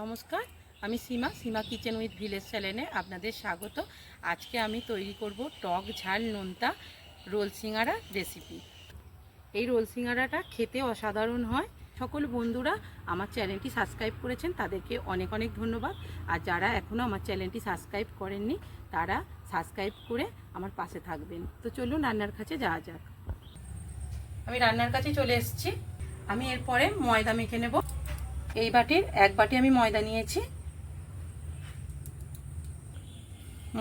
নমস্কার, আমি Seema Seema kitchen with village চ্যানেলে আপনাদের স্বাগত। আজকে আমি তৈরি করব টক ঝাল নোনতা রোল সিঙ্গারা রেসিপি এই রোল সিঙ্গারাটা খেতে অসাধারণ হয়। সকল বন্ধুরা আমার চ্যানেলটি সাবস্ক্রাইব করেছেন, তাদেরকে অনেক অনেক ধন্যবাদ। আর যারা এখনও আমার চ্যানেলটি সাবস্ক্রাইব করেননি, তারা সাবস্ক্রাইব করে আমার পাশে থাকবেন। তো চলুন রান্নার কাছে যাওয়া যাক। আমি রান্নার কাছে চলে এসেছি। আমি এরপরে ময়দা মেখে নেব। এই বাটির এক বাটি আমি ময়দা নিয়েছি।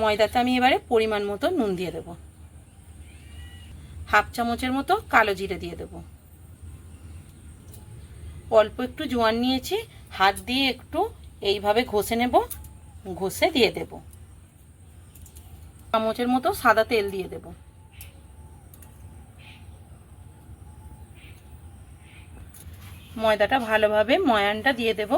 ময়দাতে আমি এবারে পরিমাণ মতো নুন দিয়ে দেব। হাফ চামচের মতো কালো জিরে দিয়ে দেব। অল্প একটু জোয়ান নিয়েছি, হাত দিয়ে একটু এইভাবে ঘষে নেব, ঘষে দিয়ে দেব। চামচের মতো সাদা তেল দিয়ে দেবো। ময়দাটা ভালোভাবে ময়ানটা দিয়ে দেব।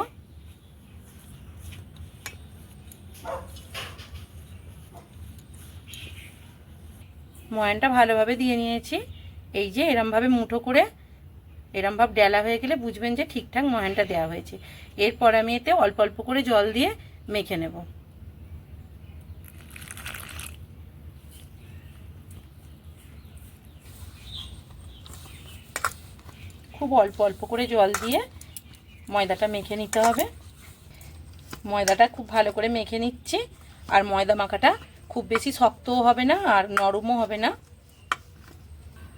ময়ানটা ভালোভাবে দিয়ে নিয়েছি। এই যে এরমভাবে মুঠো করে এরমভাবে ডেলা হয়ে গেলে বুঝবেন যে ঠিকঠাক ময়ানটা দেওয়া হয়েছে। এরপর আমি এতে অল্প অল্প করে জল দিয়ে মেখে নেব। খুব অল্প অল্প করে জল দিয়ে ময়দাটা মেখে নিতে হবে। ময়দাটা খুব ভালো করে মেখে নিচ্ছি। আর ময়দা মাখাটা খুব বেশি শক্তও হবে না আর নরমও হবে না।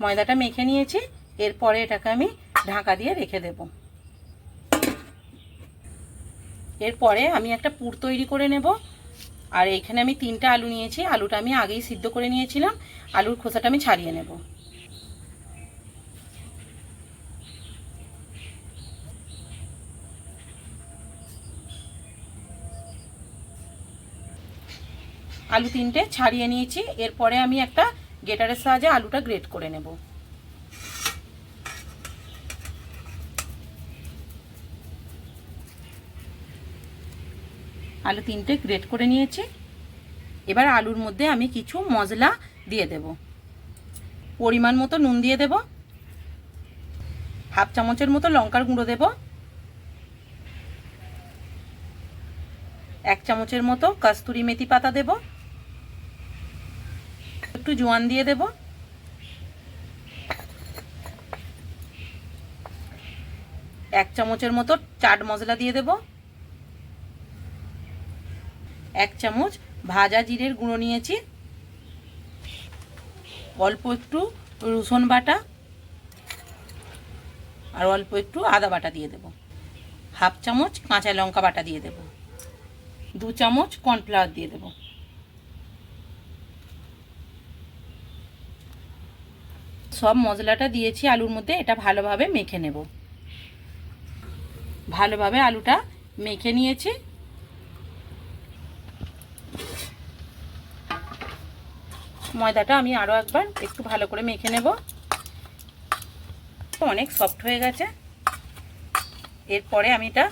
ময়দাটা মেখে নিয়েছি, এরপরে এটাকে আমি ঢাকা দিয়ে রেখে দেব। এরপরে আমি একটা পুর তৈরি করে নেব। আর এখানে আমি তিনটা আলু নিয়েছি। আলুটা আমি আগেই সিদ্ধ করে নিয়েছিলাম। আলুর খোসাটা আমি ছাড়িয়ে নেব। আলু তিনটে ছাড়িয়ে নিয়েছি। এরপরে আমি একটা গেটারের সাহায্যে আলুটা গ্রেট করে নেব। আলু তিনটে গ্রেট করে নিয়েছি। এবার আলুর মধ্যে আমি কিছু মশলা দিয়ে দেব। পরিমাণ মতো নুন দিয়ে দেব। হাফ চামচের মতো লঙ্কার গুঁড়ো দেব। এক চামচের মতো কাস্তুরি মেথি পাতা দেবো। একটু জোয়ান দিয়ে দেব। এক চামচের মতো চাট মশলা দিয়ে দেব। এক চামচ ভাজা জিরের গুঁড়ো নিয়েছি। অল্প একটু রসুন বাটা। আর অল্প একটু আদা বাটা দিয়ে দেব। হাফ চামচ কাঁচা লঙ্কা বাটা দিয়ে দেব। দু চামচ কর্নফ্লাওয়ার দিয়ে দেবো। সব মশলাটা দিয়েছি আলুর মধ্যে, এটা ভালোভাবে মেখে নেব। ভালোভাবে আলুটা মেখে নিয়েছি। ময়দাটা আমি আরও একবার একটু ভালো করে মেখে নেব। অনেক সফট হয়ে গেছে। এরপরে আমি এটা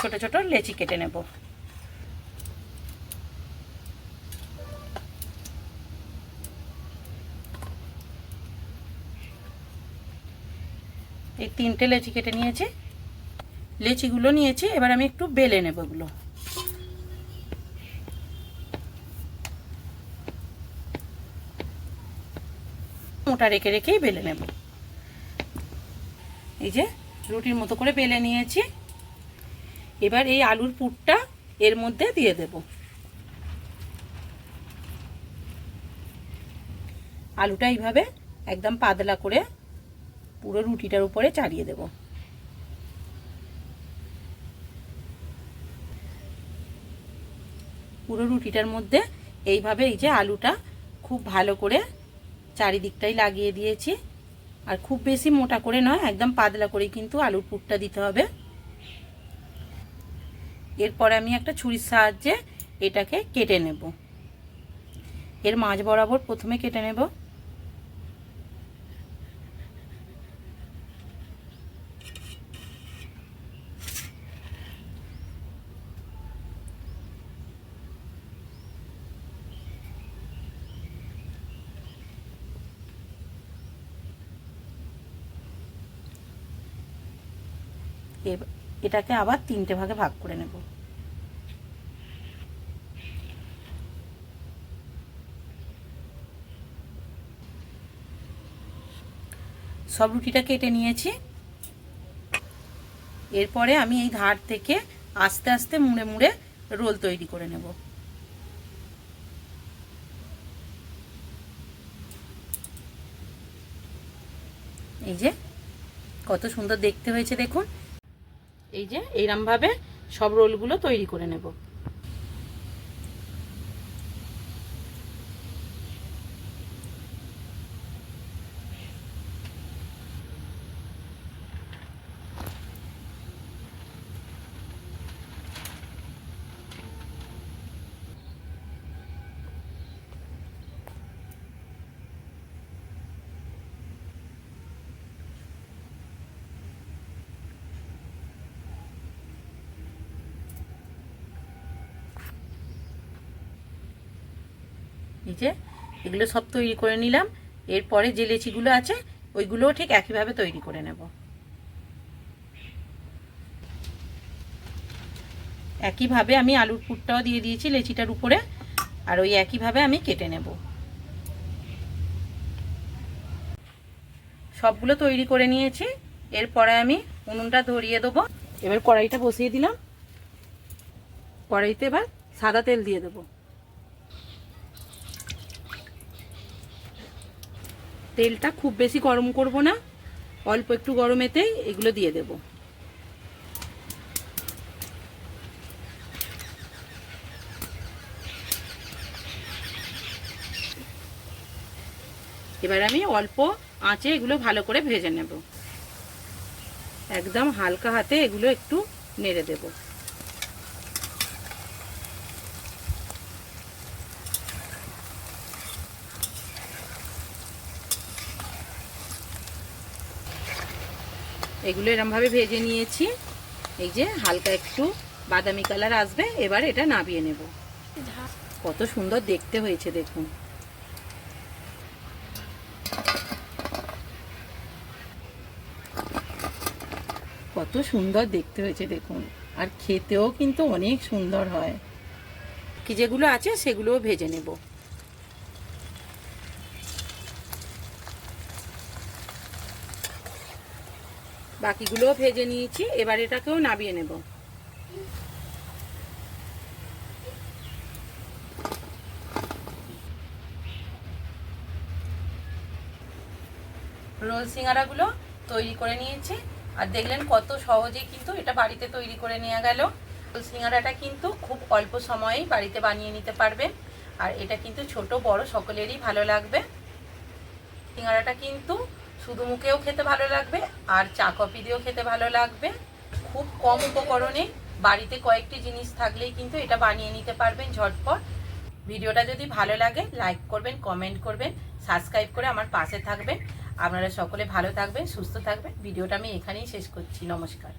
ছোট ছোট লেচি কেটে নেব। তিনটে লেচি কেটে নিয়েছি। লেচিগুলো নিয়েছি, এবার আমি একটু বেলে নেব এগুলো। মোটা রেখে রেখেই বেলে নেব। এই যে, রুটির মতো করে বেলে নিয়েছি। এবার এই আলুর পুরটা এর মধ্যে দিয়ে দেব। আলুটা এইভাবে একদম পাতলা করে পুরো রুটিটার উপরে চালিয়ে দেব। পুরো রুটিটার মধ্যে এইভাবে এই যে আলুটা খুব ভালো করে চারিদিকটাই লাগিয়ে দিয়েছি। আর খুব বেশি মোটা করে নয়, একদম পাতলা করে কিন্তু আলুর পুরটা দিতে হবে। এরপর আমি একটা ছুরির সাহায্যে এটাকে কেটে নেব। এর মাঝ বরাবর প্রথমে কেটে নেব। এটাকে আবার তিনটে ভাগে ভাগ করে নেব। সব রুটিটা কেটে নিয়েছি। এরপরে আমি এই ধার থেকে আস্তে আস্তে মুড়ে মুড়ে রোল তৈরি করে নেব। এই যে, কত সুন্দর দেখতে হয়েছে দেখুন। এই যে এইরকমভাবে সব রোলগুলো তৈরি করে নেব। যে, এগুলো সব তৈরি করে নিলাম। এরপরে যে লেচিগুলো আছে, ওইগুলোও ঠিক একইভাবে তৈরি করে নেব। একইভাবে আমি আলুর পুরটাও দিয়ে দিয়েছি লেচিটার উপরে, আর ওই একইভাবে আমি কেটে নেব। সবগুলো তৈরি করে নিয়েছি। এরপরে আমি উনুনটা ধরিয়ে দেবো। এবার কড়াইটা বসিয়ে দিলাম। কড়াইতে এবার সাদা তেল দিয়ে দেবো। তেলটা খুব বেশি গরম করব না। অল্প একটু গরমেতেই এগুলো দিয়ে দেব। এবার আমি অল্প আঁচে এগুলো ভালো করে ভেজে নেব। একদম হালকা হাতে এগুলো একটু নেড়ে দেবো। এগুলো এরমভাবে ভেজে নিয়েছি। এই যে হালকা একটু বাদামি কালার আসবে, এবার এটা নাবিয়ে নেব। কত সুন্দর দেখতে হয়েছে, দেখুন। কত সুন্দর দেখতে হয়েছে, দেখুন। আর খেতেও কিন্তু অনেক সুন্দর হয়। কি যেগুলো আছে সেগুলোও ভেজে নেব। বাকিগুলোও ভেজে নিয়েছি, এবার এটাকেও নাবিয়ে নেব। রোল সিঙ্গারাগুলো তৈরি করে নিয়েছি, আর দেখলেন কত সহজেই কিন্তু এটা বাড়িতে তৈরি করে নেওয়া গেল। রোল সিঙ্গারাটা কিন্তু খুব অল্প সময়েই বাড়িতে বানিয়ে নিতে পারবেন, আর এটা কিন্তু ছোট বড় সকলেরই ভালো লাগবে। সিঙ্গারাটা কিন্তু শুধু মুখেও খেতে ভালো লাগবে, আর চা কফি দিয়েও খেতে ভালো লাগবে। খুব কম উপকরণে, বাড়িতে কয়েকটি জিনিস থাকলেই কিন্তু এটা বানিয়ে নিতে পারবেন ঝটপট। ভিডিওটা যদি ভালো লাগে, লাইক করবেন, কমেন্ট করবেন, সাবস্ক্রাইব করে আমার পাশে থাকবেন। আপনারা সকলে ভালো থাকবেন, সুস্থ থাকবেন। ভিডিওটা আমি এখানেই শেষ করছি। নমস্কার।